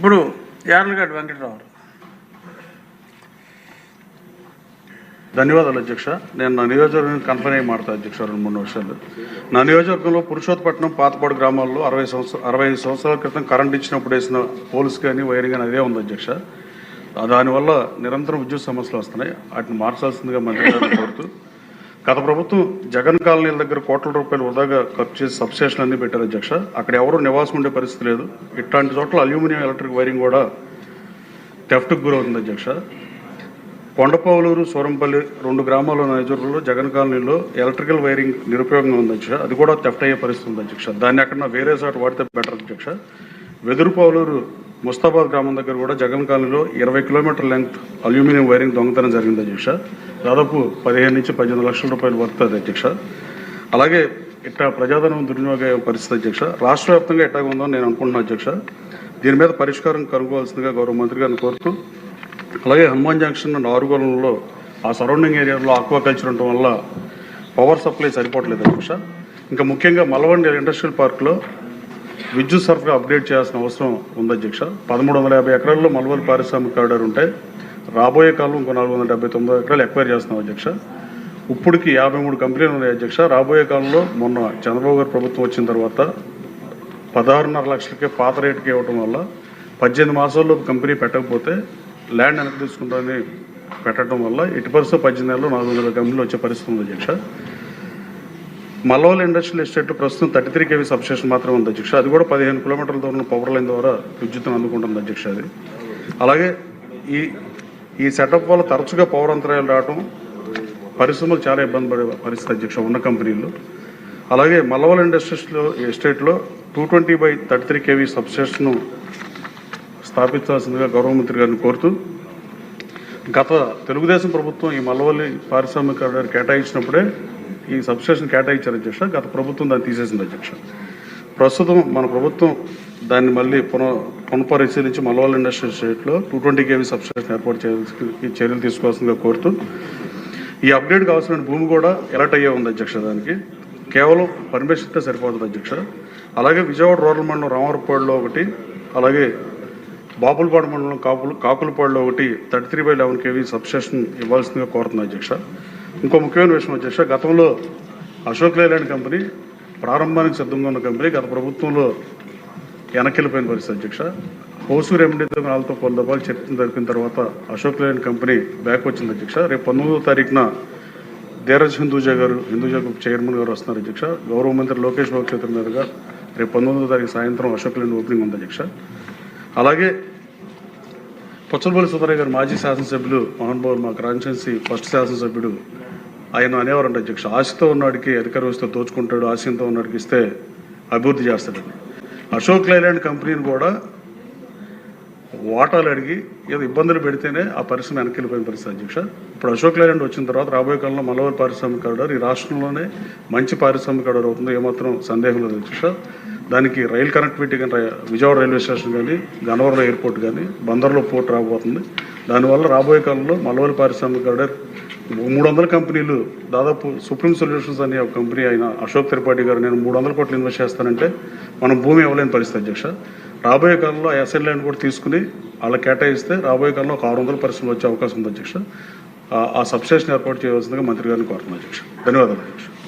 ఇప్పుడు యార్లగడ్డ వెంకటరావు ధన్యవాదాలు అధ్యక్ష. నేను నా నియోజకవర్గం కన్ఫర్మ్ అయ్యి మాడతా అధ్యక్ష రెండు మూడు నిమిషాలు. నా నియోజకవర్గంలో పురుషోత్పట్నం పాతపాడు గ్రామాల్లో అరవై సంవత్సరం అరవై ఐదు సంవత్సరాల క్రితం కరెంట్ ఇచ్చినప్పుడు వేసిన పోల్స్ కానీ వైరింగ్ కానీ అదే ఉంది అధ్యక్ష. దానివల్ల నిరంతరం విద్యుత్ సమస్యలు వస్తున్నాయి. వాటిని మార్చాల్సిందిగా మంత్రి కోరుతూ గత ప్రభుత్వం జగన్ కాలనీల దగ్గర కోట్ల రూపాయలు వృధాగా ఖర్చు చేసి సబ్స్టేషన్ అన్ని పెట్టారు అధ్యక్ష. అక్కడ ఎవరు నివాసం ఉండే పరిస్థితి లేదు. ఇట్లాంటి చోట్ల అల్యూమినియం ఎలక్ట్రిక్ వైరింగ్ కూడా థెఫ్ట్కి గురవుతుంది అధ్యక్ష. కొండపావులూరు సూరంపల్లి రెండు గ్రామాల నియోజకవర్గంలో జగన్ కాలనీలో ఎలక్ట్రికల్ వైరింగ్ నిరుపయోగంగా ఉంది అధ్యక్ష. అది కూడా థెఫ్ట్ అయ్యే పరిస్థితి ఉంది అధ్యక్ష. దాన్ని అక్కడ వేరే చోట వాడితే బెటర్ అధ్యక్ష. వెదురుపావులూరు ముస్తాబాద్ గ్రామం దగ్గర కూడా జగన్ కాలనీలో ఇరవై కిలోమీటర్ లెంగ్త్ అల్యూమినియం వైరింగ్ దొంగతనం జరిగింది అధ్యక్ష దాదాపు పదిహేను నుంచి పద్దెనిమిది లక్షల రూపాయలు వర్తుంది అధ్యక్ష అలాగే ఇట్లా ప్రజాధనం దుర్వినియోగ పరిస్థితి అధ్యక్ష రాష్ట్ర వ్యాప్తంగా ఎట్లా ఉందని నేను అనుకుంటున్నాను అధ్యక్ష దీని మీద పరిష్కారం కనుగోవాల్సిందిగా గౌరవ మంత్రి గారిని కోరుతూ అలాగే హనుమాన్ జంక్షన్ నారుగోలంలో ఆ సరౌండింగ్ ఏరియాలో ఆక్వాకల్చర్ ఉండటం వల్ల పవర్ సప్లై సరిపోవట్లేదు అధ్యక్ష ఇంకా ముఖ్యంగా మలవండి ఇండస్ట్రియల్ పార్క్లో విద్యుత్ సరఫరా అప్డేట్ చేయాల్సిన అవసరం ఉంది అధ్యక్ష. పదమూడు వందల యాభై ఎకరాల్లో మలవల్ పారిశ్రామిక కారిడార్ ఉంటాయి. రాబోయే కాలం ఇంకో నాలుగు వందల డెబ్బై తొమ్మిది ఎకరాలు ఎక్వైర్ చేస్తున్నాం అధ్యక్ష. ఇప్పటికి యాభై మూడు కంపెనీలు ఉన్నాయి అధ్యక్ష. రాబోయే కాలంలో మొన్న చంద్రబాబు గారు ప్రభుత్వం వచ్చిన తర్వాత పదహారున్నర లక్షలకే పాత రేటుకి ఇవ్వటం వల్ల పద్దెనిమిది మాసాల్లో కంపెనీ పెట్టకపోతే ల్యాండ్ వెనక్కి తీసుకుంటామని పెట్టడం వల్ల ఇటు పరిస్థితి పద్దెనిమిది నెలలు నాలుగు వందల కంపెనీలు వచ్చే పరిస్థితి ఉంది అధ్యక్ష. మలోల్ ఇండస్ట్రియల్ ఎస్టేట్ ప్రస్తుతం థర్టీ త్రీ కేవీ సబ్స్టేషన్ మాత్రమే ఉంది అధ్యక్ష. అది కూడా పదిహేను కిలోమీటర్ల దూరం పవర్ లైన్ ద్వారా విద్యుత్తును అందుకుంటుంది అధ్యక్ష అది. అలాగే ఈ ఈ సెటప్ వల్ల తరచుగా పవర్ అంతరాయాలు రావడం పరిశ్రమలు చాలా ఇబ్బంది పడే పరిస్థితి అధ్యక్ష ఉన్న కంపెనీలు. అలాగే మలవల్ ఇండస్ట్రీస్లో ఎస్టేట్లో two twenty by thirty three KV సబ్స్టేషన్ను స్థాపించాల్సిందిగా గౌరవ మంత్రి గారిని కోరుతూ గత తెలుగుదేశం ప్రభుత్వం ఈ మలవల్లి పారిశ్రామిక కేటాయించినప్పుడే ఈ సబ్స్టేషన్ కేటాయించారు అధ్యక్ష గత ప్రభుత్వం దాన్ని తీసేసింది అధ్యక్ష ప్రస్తుతం మన ప్రభుత్వం దాన్ని మళ్ళీ పునః పునఃపరిశీలించి మల్లవల్లి ఇండస్ట్రియల్ స్టేట్లో టూ ట్వంటీ కేవీ సబ్స్టేషన్ ఏర్పాటు చేయాల్సి ఈ చర్యలు తీసుకోవాల్సిందిగా కోరుతూ ఈ అప్డేట్ కావాల్సిన భూమి కూడా ఎలర్ట్ అయ్యే ఉంది అధ్యక్ష దానికి. కేవలం పర్మిషన్ ఇస్తే సరిపోతుంది అధ్యక్ష అలాగే విజయవాడ రూరల్ మండలం రామవరపాడులో ఒకటి అలాగే బాపులపాడు మండలం కాపులు కాకులపాడులో ఒకటి thirty three by eleven KV substation ఇవ్వాల్సిందిగా కోరుతుంది అధ్యక్ష ఇంకో ముఖ్యమైన విషయం వచ్చేసి గతంలో అశోక్ లేలాండ్ కంపెనీ ప్రారంభానికి సిద్ధంగా ఉన్న కంపెనీ గత ప్రభుత్వంలో వెనక్కిళ్ళిపోయిన పరిస్థితి అధ్యక్ష. హౌసు రెమెడీతో వాళ్ళతో కొన్ని రూపాయలు చర్చలు జరిపిన తర్వాత అశోక్ లేలాండ్ కంపెనీ బ్యాక్ వచ్చింది అధ్యక్ష. రేపు పంతొమ్మిదో తారీఖున ధీరజ్ హిందూజా గారు హిందూజా గ్రూప్ చైర్మన్ గారు వస్తున్నారు అధ్యక్ష. గౌరవ మంత్రి లోకేష్ బాబు చేతుల మీదుగా రేపు పంతొమ్మిదో తారీఖు సాయంత్రం అశోక్ లేలాండ్ ఓపెనింగ్ ఉంది అధ్యక్ష. అలాగే పొచ్చలపల్లి సుబ్బారావు గారు మాజీ శాసనసభ్యులు మోహన్ మా కాన్స్టిట్యున్సీ ఫస్ట్ శాసనసభ్యుడు. ఆయన అనేవారంట అధ్యక్ష ఆశతో ఉన్నవాడికి అధికార వ్యవస్థ దోచుకుంటాడు ఆశయంతో ఉన్నవాడికి ఇస్తే అభివృద్ధి చేస్తాడని అశోక్ లైలాండ్ కంపెనీని కూడా వాటాలు అడిగి ఏదో ఇబ్బందులు పెడితేనే ఆ పరిశ్రమ వెనక్కి పరిస్థితి అధ్యక్ష. ఇప్పుడు అశోక్ లైలాండ్ వచ్చిన తర్వాత రాబోయే కాలంలో మలవారి పారిశ్రామిక ఈ రాష్ట్రంలోనే మంచి పారిశ్రామిక కారిడార్ అవుతుందో ఏమాత్రం సందేహం లేదు అధ్యక్ష. దానికి రైల్ కనెక్టివిటీ కానీ విజయవాడ రైల్వే స్టేషన్ కానీ గన్నవరం ఎయిర్పోర్ట్ కానీ బందర్లో పోర్ట్ రాబోతుంది. దానివల్ల రాబోయే కాలంలో మలవల్లి పారిశ్రామిక కారిడార్ మూడు వందల కంపెనీలు దాదాపు సుప్రీం సొల్యూషన్స్ అనే ఒక కంపెనీ అయిన అశోక్ త్రిపాఠి గారు నేను మూడు వందల కోట్లు ఇన్వెస్ట్ చేస్తానంటే మనం భూమి ఇవ్వలేని పరిస్థితి అధ్యక్ష. రాబోయే కాలంలో ఆ ఎస్ఎల్ ల్యాండ్ కూడా తీసుకుని వాళ్ళకి కేటాయిస్తే రాబోయే కాలంలో ఒక ఆరు వందల పరిశ్రమలు వచ్చే అవకాశం ఉంది అధ్యక్ష. ఆ- ఆ సబ్స్టేషన్ ఏర్పాటు చేయవలసిందిగా మంత్రి గారిని కోరుతున్నాను అధ్యక్ష. ధన్యవాదాలు అధ్యక్ష.